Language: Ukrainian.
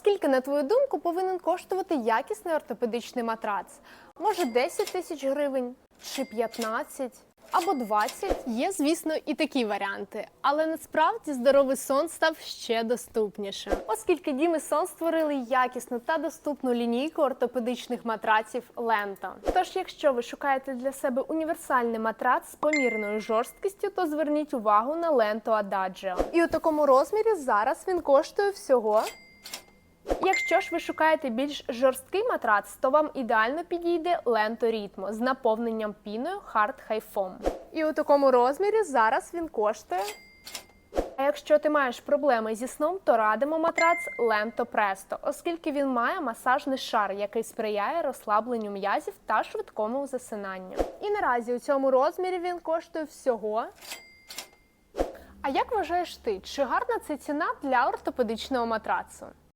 Скільки, на твою думку, повинен коштувати якісний ортопедичний матрац? Може 10 тисяч гривень чи 15? Або 20. Є, звісно, і такі варіанти, але насправді здоровий сон став ще доступнішим, оскільки Дім і сон створили якісну та доступну лінійку ортопедичних матраців Лента. Тож, якщо ви шукаєте для себе універсальний матрац з помірною жорсткістю, то зверніть увагу на ленту Adagio. І у такому розмірі зараз він коштує всього Якщо ж ви шукаєте більш жорсткий матрац, то вам ідеально підійде Лento Рітмо з наповненням піною Hard High Foam. І у такому розмірі зараз він коштує. А якщо ти маєш проблеми зі сном, то радимо матрац Lento Presto, оскільки він має масажний шар, який сприяє розслабленню м'язів та швидкому засинанню. І наразі у цьому розмірі він коштує всього. А як вважаєш ти, чи гарна це ціна для ортопедичного матрацу?